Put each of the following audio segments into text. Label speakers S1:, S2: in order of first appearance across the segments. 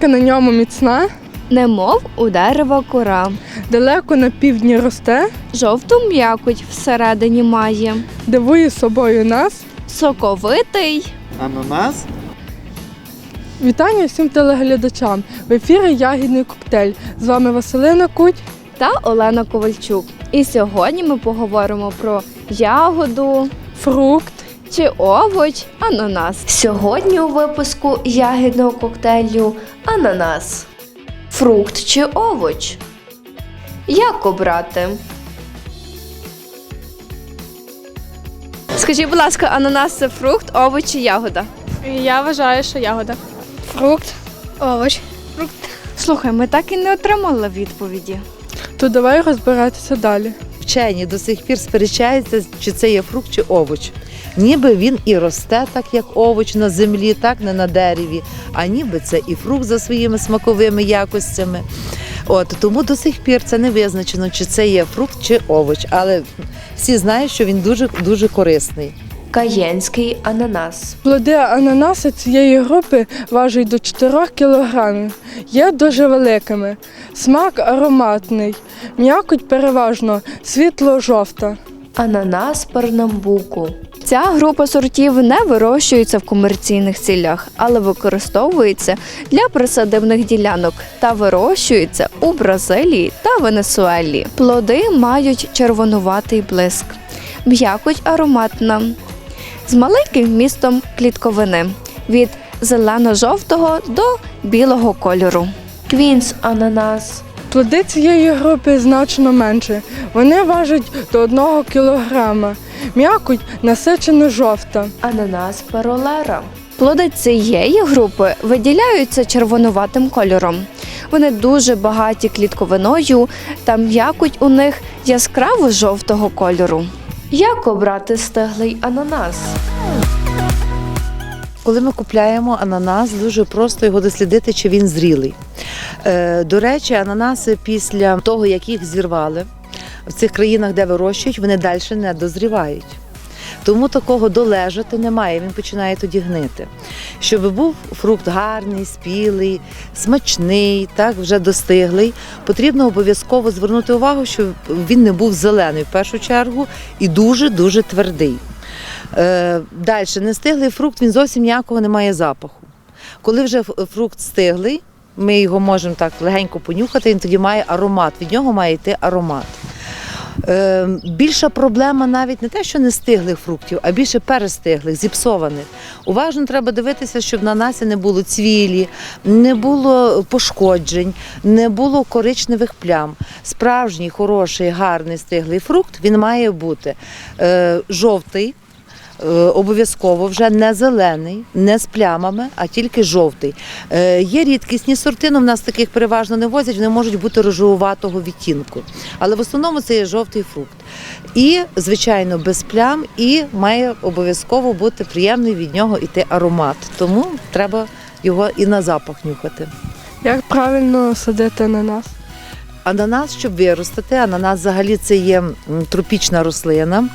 S1: Сорочка на ньому міцна,
S2: Немов у дерева кора.
S1: далеко на півдні росте,
S2: Жовту м'якоть всередині має.
S1: дивує собою нас.
S2: Соковитий.
S3: Ананас?
S1: Вітання всім телеглядачам. В ефірі Ягідний коктейль. З вами Василина Куть.
S2: та Олена Ковальчук. І сьогодні ми поговоримо про ягоду
S1: Фрукт.
S2: Чи овоч ананас. Сьогодні у випуску ягідного коктейлю ананас. Фрукт чи овоч? Як обрати? Скажіть, будь ласка, ананас це фрукт, овоч чи ягода?
S1: Я вважаю, що ягода.
S2: Фрукт, овоч. Фрукт. Слухай, ми так і не отримали відповіді.
S1: То давай розбиратися далі.
S4: Вчені до сих пір сперечаються, чи це є фрукт чи овоч. Ніби він і росте так, як овоч на землі, так не на дереві, а ніби це і фрукт за своїми смаковими якостями. От тому до сих пір це не визначено, чи це є фрукт чи овоч. Але всі знають, що він дуже дуже корисний.
S2: Каєнський ананас.
S1: Плоди ананаса цієї групи важать до 4 кг. Є дуже великими. Смак ароматний. М'якоть переважно світло-жовта.
S2: Ананас пернамбуку. Ця група сортів не вирощується в комерційних цілях, але використовується для присадибних ділянок та вирощується у Бразилії та Венесуелі. Плоди мають червонуватий блиск, м'якоть ароматна, з маленьким вмістом клітковини від зелено-жовтого до білого кольору. Квінс ананас.
S1: Плоди цієї групи значно менше. Вони важать до 1 кг. М'якоть насичено жовта.
S2: Ананас перолера. Плоди цієї групи виділяються червонуватим кольором. Вони дуже багаті клітковиною та м'якоть у них яскраво жовтого кольору. Як обрати стеглий ананас?
S4: Коли ми купляємо ананас, дуже просто його дослідити, чи він зрілий. Е, до речі, ананаси після того, як їх зірвали, в цих країнах, де вирощують, вони далі не дозрівають. Тому такого долежати немає, він починає тоді гнити. Щоб був фрукт гарний, спілий, смачний, так вже достиглий, потрібно обов'язково звернути увагу, щоб він не був зелений в першу чергу і дуже-дуже твердий. Е, Далі, нестиглий фрукт, він зовсім ніякого не має запаху. Коли вже фрукт стиглий, ми його можемо так легенько понюхати, він тоді має аромат, від нього має йти аромат. Е, більша проблема навіть не те, що не стиглих фруктів, а більше перестиглих, зіпсованих. Уважно треба дивитися, щоб на насі не було цвілі, не було пошкоджень, не було коричневих плям. Справжній, хороший, гарний стиглий фрукт він має бути е, жовтий. Е, Обов'язково вже не зелений, не з плямами, а тільки жовтий. Е, є рідкісні сорти, але в нас таких переважно не возять, вони можуть бути рожевуватого відтінку. Але в основному це є жовтий фрукт. І, звичайно, без плям, і має обов'язково бути приємний від нього іти аромат. Тому треба його і на запах нюхати.
S1: Як правильно садити ананас?
S4: Ананас, щоб виростити, ананас взагалі це є тропічна рослина,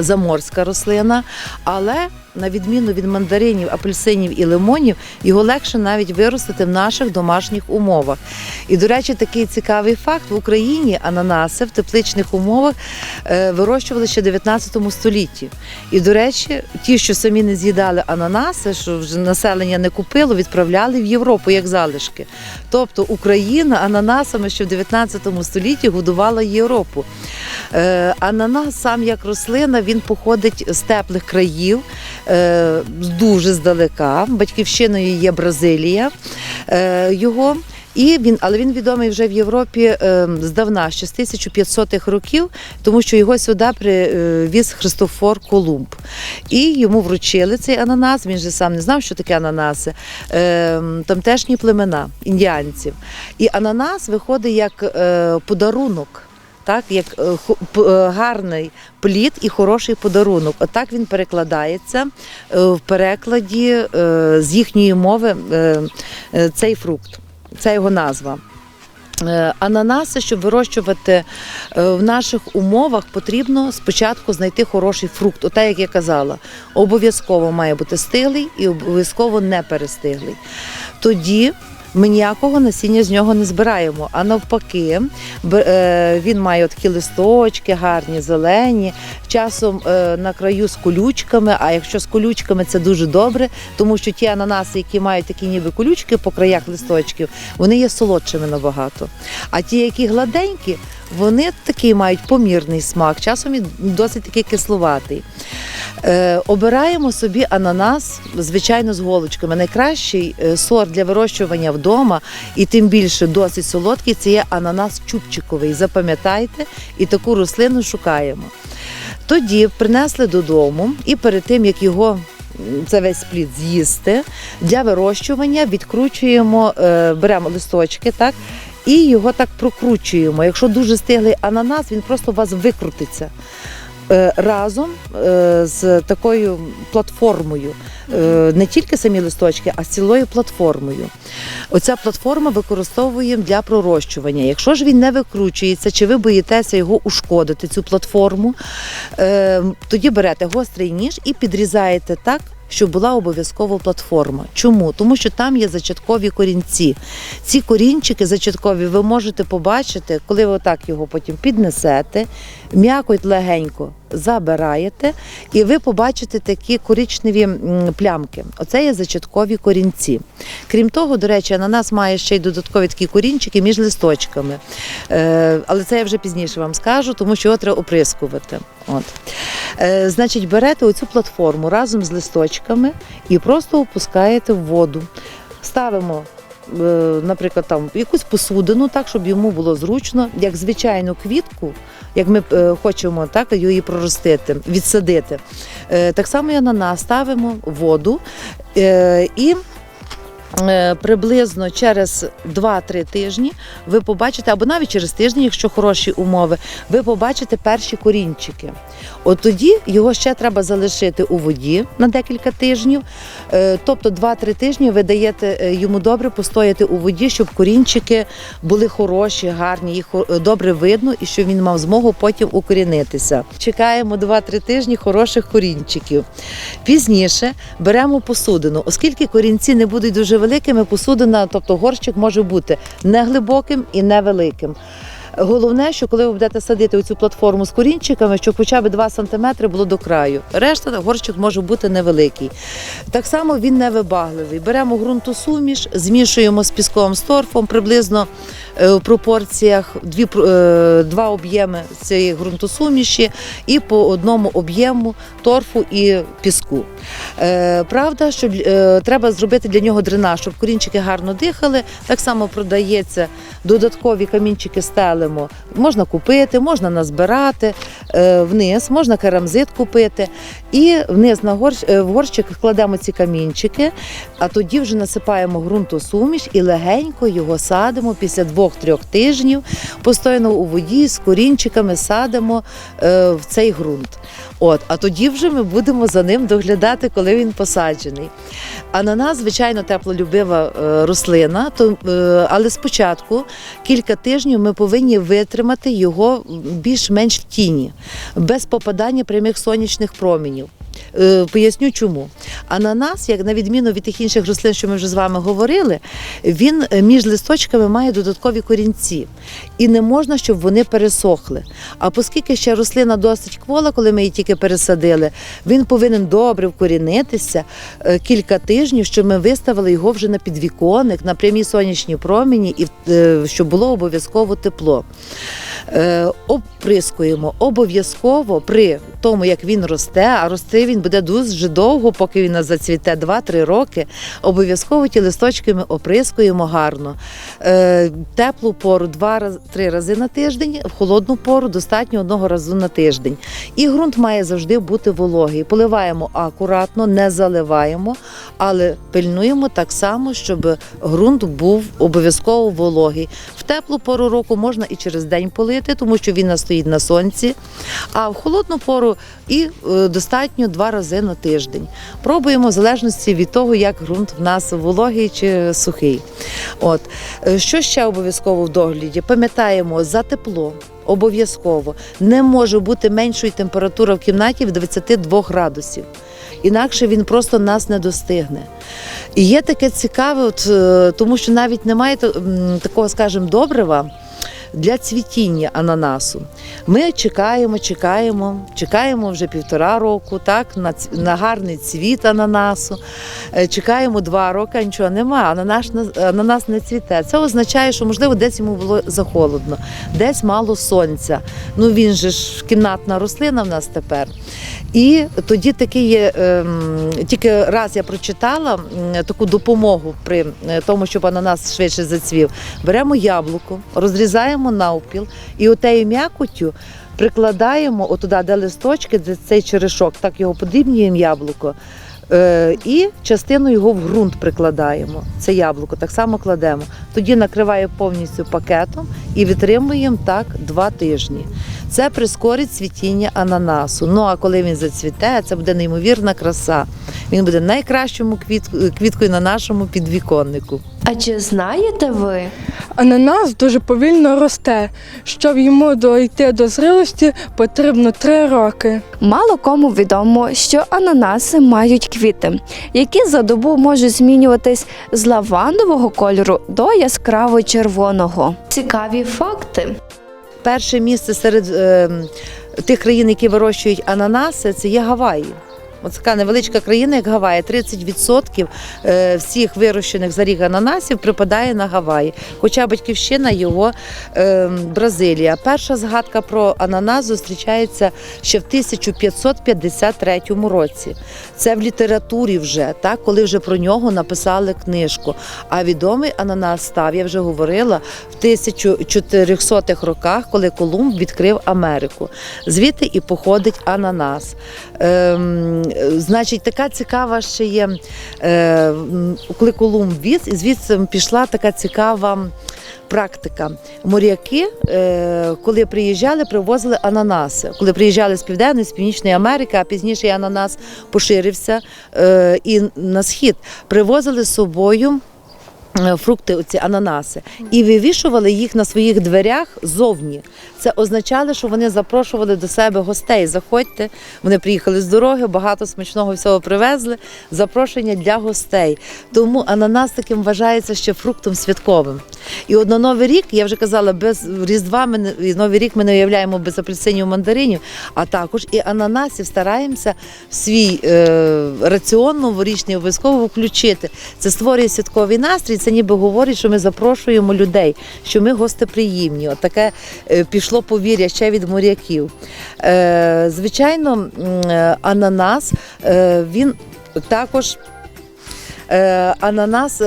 S4: заморська рослина, але на відміну від мандаринів, апельсинів і лимонів, його легше навіть виростити в наших домашніх умовах. І, до речі, такий цікавий факт: в Україні ананаси в тепличних умовах е, вирощували ще в 19 столітті. І, до речі, ті, що самі не з'їдали ананаси, що вже населення не купило, відправляли в Європу як залишки. Тобто Україна ананасами ще в 19 столітті годувала Європу. Е, ананас сам як рослина, він походить з теплих країв, дуже здалека. Батьківщиною є Бразилія. Е, його. І він, але він відомий вже в Європі е, здавна, ще з 1500-х років, тому що його сюди привіз Христофор Колумб. І йому вручили цей ананас. Він же сам не знав, що таке ананаси. Е, тамтешні племена індіанців. І ананас виходить як е, подарунок. Так, як е, е, гарний плід і хороший подарунок. Отак він перекладається е, в перекладі з їхньої мови цей фрукт, це його назва. Ананаси, щоб вирощувати в наших умовах, потрібно спочатку знайти хороший фрукт. Оте, як я казала, обов'язково має бути стиглий і обов'язково не перестиглий. Тоді ми ніякого насіння з нього не збираємо. А навпаки, е, він має такі листочки, гарні, зелені, часом е, на краю з колючками. А якщо з колючками, це дуже добре, тому що ті ананаси, які мають такі ніби колючки по краях листочків, вони є солодшими набагато. А ті, які гладенькі, вони такий мають помірний смак, часом і досить такий кисловатий. Е, обираємо собі ананас, звичайно, з голочками. Найкращий е, сорт для вирощування вдома, і тим більше досить солодкий, це є ананас чубчиковий. Запам'ятайте, і таку рослину шукаємо. Тоді принесли додому, і перед тим як його це весь плід з'їсти, для вирощування відкручуємо, е, беремо листочки, так. І його так прокручуємо. Якщо дуже стиглий ананас, він просто у вас викрутиться разом е, з такою платформою. Е, Не тільки самі листочки, а з цілою платформою. Оця платформа використовуємо для пророщування. Якщо ж він не викручується, чи ви боїтеся його ушкодити, цю платформу, е, тоді берете гострий ніж і підрізаєте так. Щоб була обов'язково платформа. Чому? Тому що там є зачаткові корінці. Ці корінчики зачаткові ви можете побачити, коли ви отак його потім піднесете, м'якоть легенько забираєте, і ви побачите такі коричневі плямки. Оце є зачаткові корінці. Крім того, до речі, ананас має ще й додаткові такі корінчики між листочками. Е, але це я вже пізніше вам скажу, тому що його треба оприскувати. От. Е, значить, берете оцю платформу разом з листочками і просто опускаєте в воду. Ставимо. Е, Наприклад, там якусь посудину, так щоб йому було зручно, як звичайну квітку, як ми е, хочемо так її проростити, відсадити. Е, Так само і ананас ставимо воду і. Е, Приблизно через 2-3 тижні ви побачите, або навіть через тиждень, якщо хороші умови, ви побачите перші корінчики. От тоді його ще треба залишити у воді на декілька тижнів. Е, Тобто 2-3 тижні ви даєте е, йому добре постояти у воді, щоб корінчики були хороші, гарні, їх добре видно і щоб він мав змогу потім укорінитися. Чекаємо 2-3 тижні хороших корінчиків. Пізніше беремо посудину, оскільки корінці не будуть дуже великими, посудина, тобто горщик може бути не глибоким і не великим. Головне, що коли ви будете садити цю платформу з корінчиками, щоб хоча б 2 см було до краю. Решта горщик може бути невеликий. Так само він не вибагливий. Беремо ґрунтосуміш, змішуємо з пісковим з торфом приблизно е, в пропорціях дві, е, два об'єми цієї ґрунтосуміші і по одному об'єму торфу і піску. Е, Правда, що е, треба зробити для нього дренаж, щоб корінчики гарно дихали. Так само продається додаткові камінчики стелимо. Можна купити, можна назбирати е, вниз, можна керамзит купити. І вниз на горщ, е, в горщик кладемо ці камінчики, а тоді вже насипаємо ґрунтосуміш і легенько його садимо після двох-трьох тижнів. Постійно у воді з корінчиками садимо е, в цей ґрунт. От, а тоді вже ми будемо за ним доглядати, коли він посаджений. Ананас, звичайно, теплолюбива рослина, але спочатку кілька тижнів ми повинні витримати його більш-менш в тіні, без попадання прямих сонячних промінів. Е, Поясню чому. Ананас, як на відміну від тих інших рослин, що ми вже з вами говорили, він е, між листочками має додаткові корінці. І не можна, щоб вони пересохли. А оскільки ще рослина досить квола, коли ми її тільки пересадили, він повинен добре вкорінитися е, кілька тижнів, щоб ми виставили його вже на підвіконник, на прямі сонячні промені, і е, щоб було обов'язково тепло. Оприскуємо обов'язково при тому, як він росте, а рости він буде дуже довго, поки він нас зацвіте 2-3 роки. Обов'язково ті листочки ми оприскуємо гарно. Е, Теплу пору 2-3 рази на тиждень, в холодну пору достатньо одного разу на тиждень. І ґрунт має завжди бути вологий. Поливаємо акуратно, не заливаємо, але пильнуємо так само, щоб ґрунт був обов'язково вологий. В теплу пору року можна і через день полити, тому що він настоїть на сонці. А в холодну пору і е, достатньо два рази на тиждень. Пробуємо в залежності від того, як ґрунт в нас вологий чи сухий. От Е, що ще обов'язково в догляді? Пам'ятаємо за тепло. Обов'язково не може бути меншої температури в кімнаті в 22 градусів. Інакше він просто нас не достигне. І є таке цікаве, от, е, тому що навіть немає такого, скажімо, добрива для цвітіння ананасу. Ми чекаємо, чекаємо, чекаємо вже півтора року, так, на, на гарний цвіт ананасу. Е, Чекаємо два роки, нічого немає. Ананас, ананас не цвіте. Це означає, що можливо десь йому було захолодно, десь мало сонця. Ну він же ж кімнатна рослина в нас тепер. І тоді таки є, ем, тільки раз я прочитала таку допомогу при е, тому, щоб ананас швидше зацвів. Беремо яблуко, розрізаємо навпіл і отею м'якотю прикладаємо отуда, де листочки, де цей черешок, так його подрібнюємо яблуко. Е, і частину його в ґрунт прикладаємо. Це яблуко так само кладемо. Тоді накриваємо повністю пакетом і витримуємо так два тижні. Це прискорить цвітіння ананасу. Ну а коли він зацвіте, це буде неймовірна краса. Він буде найкращому квіт- квіткою на нашому підвіконнику.
S2: А чи знаєте ви?
S1: Ананас дуже повільно росте. Щоб йому дойти до зрілості, потрібно три роки.
S2: Мало кому відомо, що ананаси мають квіти, які за добу можуть змінюватись з лавандового кольору до яскраво червоного. Цікаві факти.
S4: Перше місце серед е, тих країн, які вирощують ананаси, це є Гаваї. Ось невеличка країна, як Гаваї. 30% е, всіх вирощених за рік ананасів припадає на Гаваї. Хоча батьківщина його е, Бразилія. Перша згадка про ананас зустрічається ще в 1553 році. Це в літературі вже, так, коли вже про нього написали книжку. А відомий ананас став, я вже говорила, в 1400-х роках, коли Колумб відкрив Америку. Звідти і походить ананас. Е, значить, така цікава ще є, е, коли Колумб віз, і звідси пішла така цікава. Практика. Моряки, е, коли приїжджали, привозили ананаси. Коли приїжджали з Південної, з Північної Америки, а пізніше ананас поширився і на схід, привозили з собою фрукти, оці ананаси, і вивішували їх на своїх дверях зовні. Це означало, що вони запрошували до себе гостей. Заходьте, вони приїхали з дороги, багато смачного всього привезли. Запрошення для гостей. Тому ананас таким вважається ще фруктом святковим. І от на Новий рік, я вже казала, без Різдва ми не- Новий рік ми не уявляємо без апельсинів мандаринів, а також і ананасів стараємося в свій е, раціон новорічний обов'язково включити. Це створює святковий настрій. Це ніби говорить, що ми запрошуємо людей, що ми гостеприємні. От таке е, пішло повір'я ще від моряків. Е, звичайно, е, ананас він також. Ананас,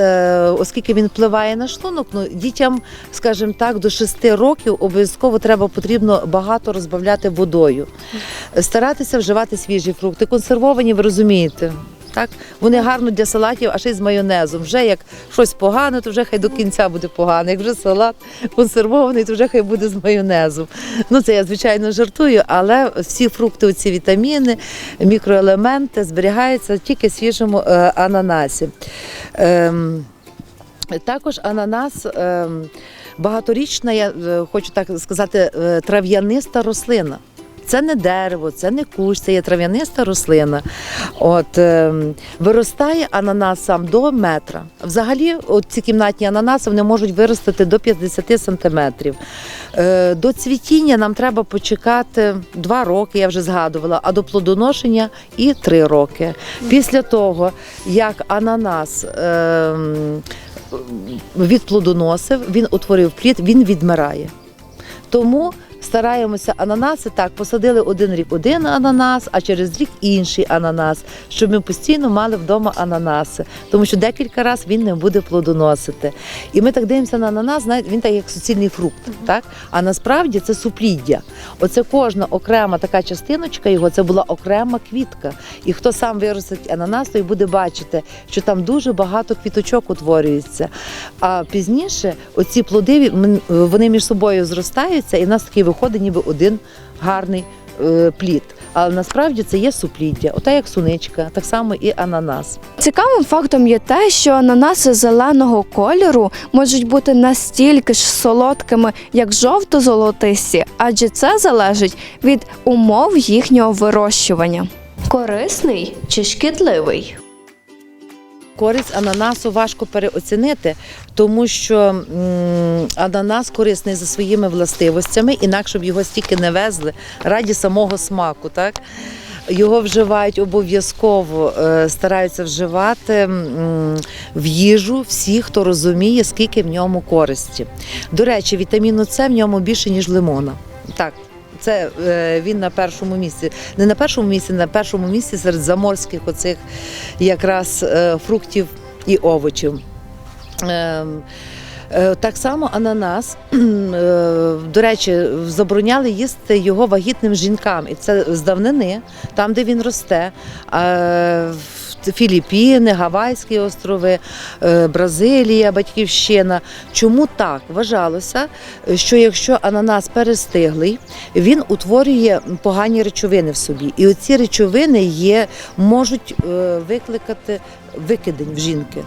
S4: оскільки він впливає на шлунок, ну дітям, скажімо так, до 6 років обов'язково треба потрібно багато розбавляти водою. Старатися вживати свіжі фрукти. Консервовані, ви розумієте. Так, вони гарно для салатів, а ще й з майонезом. Вже як щось погане, то вже хай до кінця буде погано. Як вже салат консервований, то вже хай буде з майонезом. Ну це я звичайно жартую, але всі фрукти, оці вітаміни, мікроелементи зберігаються тільки в свіжому е, ананасі. Ем, також ананас ем, багаторічна, я е, хочу так сказати, е, трав'яниста рослина. Це не дерево, це не кущ, це є трав'яниста рослина. От, ем, виростає ананас сам до метра. Взагалі, от ці кімнатні ананаси вони можуть виростити до 50 сантиметрів. Е, до цвітіння нам треба почекати 2 роки, я вже згадувала, а до плодоношення і 3 роки. Після того, як ананас. ем, відплодоносив, він утворив плід, він відмирає. Тому стараємося ананаси так, посадили один рік один ананас, а через рік інший ананас, щоб ми постійно мали вдома ананаси, тому що декілька разів він не буде плодоносити. І ми так дивимося на ананас, знаєте, він так як суцільний фрукт, так? А насправді це супліддя. Оце кожна окрема така частиночка його, це була окрема квітка. І хто сам виростить ананас, той буде бачити, що там дуже багато квіточок утворюється. А пізніше оці плоди вони між собою зростаються, і в нас такий виходить ніби один гарний е, плід. Але насправді це є супліддя, ота як суничка, так само і ананас.
S2: Цікавим фактом є те, що ананаси зеленого кольору можуть бути настільки ж солодкими, як жовто-золотисті, адже це залежить від умов їхнього вирощування. Корисний чи шкідливий?
S4: Користь ананасу важко переоцінити, тому що ананас корисний за своїми властивостями, інакше б його стільки не везли раді самого смаку. Так? Його вживають обов'язково, е, стараються вживати в їжу всі, хто розуміє, скільки в ньому користі. До речі, вітаміну С в ньому більше, ніж лимона. Так. Це е, він на першому місці. Не на першому місці, на першому місці серед заморських оцих якраз е, фруктів і овочів. Ем, е, Так само ананас, до речі, забороняли їсти його вагітним жінкам. І це з давнини, там, де він росте. Філіппіни, Гавайські острови, е, Бразилія, батьківщина. Чому так? Вважалося, що якщо ананас перестиглий, він утворює погані речовини в собі. І оці речовини є, можуть е, викликати викидень в жінки.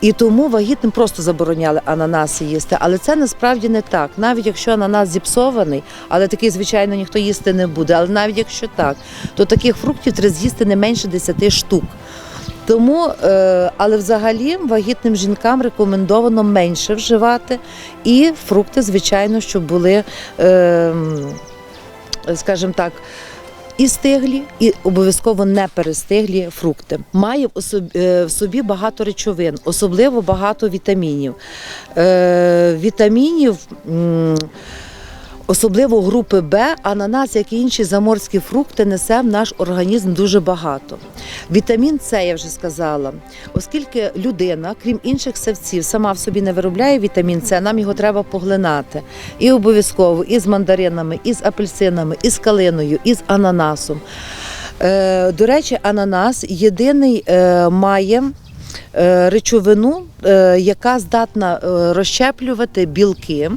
S4: І тому вагітним просто забороняли ананаси їсти. Але це насправді не так. Навіть якщо ананас зіпсований, але такий, звичайно, ніхто їсти не буде. Але навіть якщо так, то таких фруктів треба з'їсти не менше 10 штук. Тому, е, але взагалі вагітним жінкам рекомендовано менше вживати, і фрукти, звичайно, щоб були, е, скажімо так, і стиглі, і обов'язково не перестиглі фрукти. Має в собі, багато речовин, особливо багато вітамінів. Е, вітамінів. Особливо групи Б, ананас, як і інші заморські фрукти, несе в наш організм дуже багато. Вітамін С, я вже сказала, оскільки людина, крім інших савців, сама в собі не виробляє вітамін С, нам його треба поглинати. І обов'язково і з мандаринами, і з апельсинами, і з калиною, і з ананасом. Е, до речі, ананас єдиний е, має. е, Речовину, яка здатна розщеплювати білки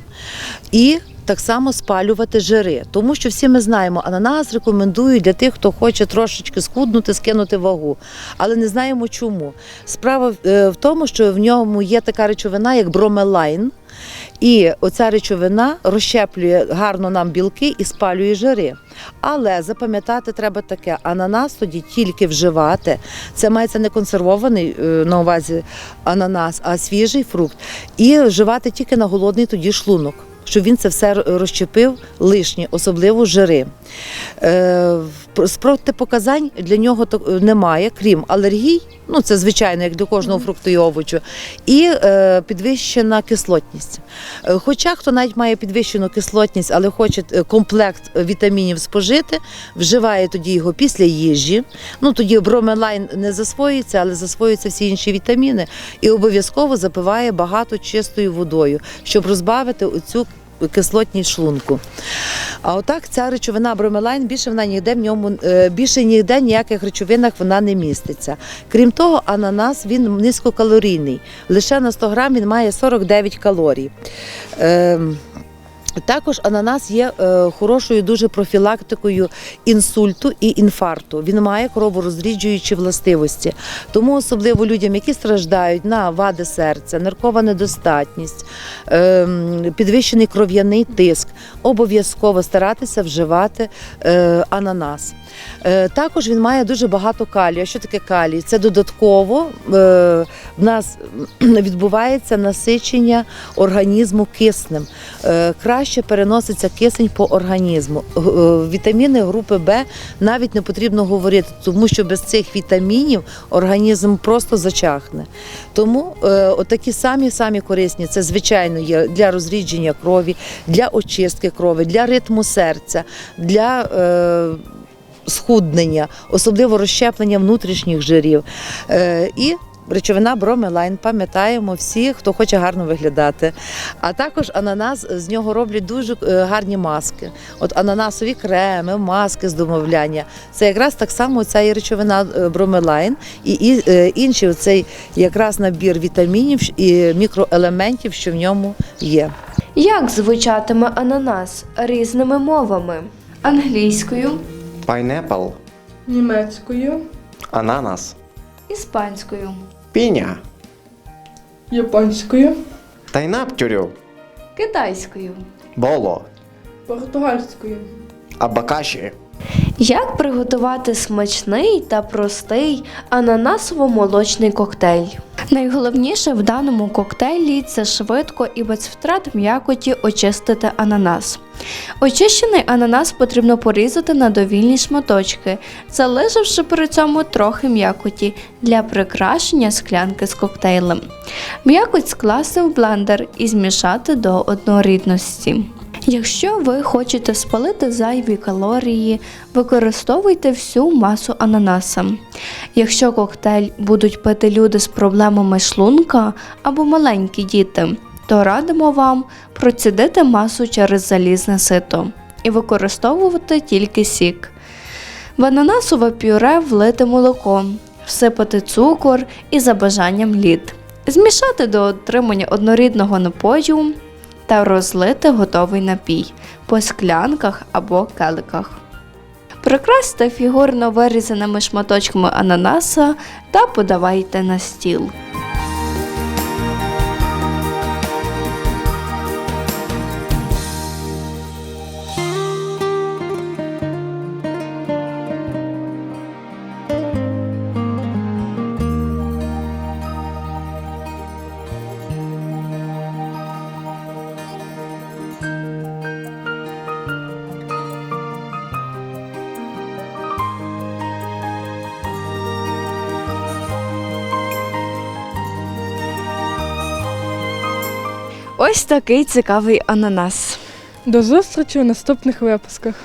S4: і так само спалювати жири. Тому що всі ми знаємо, ананас рекомендують для тих, хто хоче трошечки схуднути, скинути вагу. Але не знаємо чому. Справа е, в тому, що в ньому є така речовина, як бромелайн. І оця речовина розщеплює гарно нам білки і спалює жири. Але запам'ятати треба таке: ананас тоді тільки вживати. Це мається не консервований е, на увазі ананас, а свіжий фрукт. І вживати тільки на голодний тоді шлунок. Щоб він це все розчепив лишнє, особливо жири. Е, з протипоказань для нього то- немає, крім алергій, ну це звичайно, як для кожного фрукту і овочу, і е, підвищена кислотність. Е, Хоча хто навіть має підвищену кислотність, але хоче е, комплект вітамінів спожити, вживає тоді його після їжі. Ну тоді бромелайн не засвоюється, але засвоюються всі інші вітаміни, і обов'язково запиває багато чистою водою, щоб розбавити оцю кислотність шлунку. А отак ця речовина бромелайн більше вона ніде в ньому е, більше ніде ніяких речовинах вона не міститься. Крім того, ананас він низькокалорійний. Лише на 100 грам він має 49 калорій. Ем, також ананас є е, хорошою дуже профілактикою інсульту і інфаркту. Він має кроворозріджуючі властивості. Тому особливо людям, які страждають на вади серця, наркова недостатність, е, підвищений кров'яний тиск, обов'язково старатися вживати е, ананас. Е, також він має дуже багато калію. Що таке калій? Це додатково е, в нас відбувається насичення організму киснем. Е, краще переноситься кисень по організму. Е, Вітаміни групи Б навіть не потрібно говорити, тому що без цих вітамінів організм просто зачахне. Тому е, отакі самі самі корисні це звичайно є для розрідження крові, для очистки. Крові, для ритму серця, для е, схуднення, особливо розщеплення внутрішніх жирів. Е, і Речовина бромелайн, пам'ятаємо всі, хто хоче гарно виглядати. А також ананас з нього роблять дуже е, гарні маски. От ананасові креми, маски з домовляння. Це якраз так само ця і речовина е, бромелайн і, і е, інший цей якраз набір вітамінів і мікроелементів, що в ньому є.
S2: Як звучатиме ананас різними мовами? Англійською,
S3: Pineapple,
S1: Німецькою,
S3: ананас,
S2: іспанською,
S3: піня,
S1: японською,
S3: тайнаптюрю,
S2: китайською.
S3: боло,
S1: португальською.
S3: абакаші.
S2: Як приготувати смачний та простий ананасово-молочний коктейль? Найголовніше в даному коктейлі це швидко і без втрат м'якоті очистити ананас. Очищений ананас потрібно порізати на довільні шматочки, залишивши при цьому трохи м'якоті для прикрашення склянки з коктейлем. М'якоть скласти в блендер і змішати до однорідності. Якщо ви хочете спалити зайві калорії, використовуйте всю масу ананаса. Якщо коктейль будуть пити люди з проблемами шлунка або маленькі діти, то радимо вам процідити масу через залізне сито і використовувати тільки сік. В ананасове пюре влити молоко, всипати цукор і за бажанням лід. Змішати до отримання однорідного напою та розлити готовий напій по склянках або келиках. Прикрасьте фігурно вирізаними шматочками ананаса та подавайте на стіл. Ось такий цікавий ананас.
S1: До зустрічі у наступних випусках.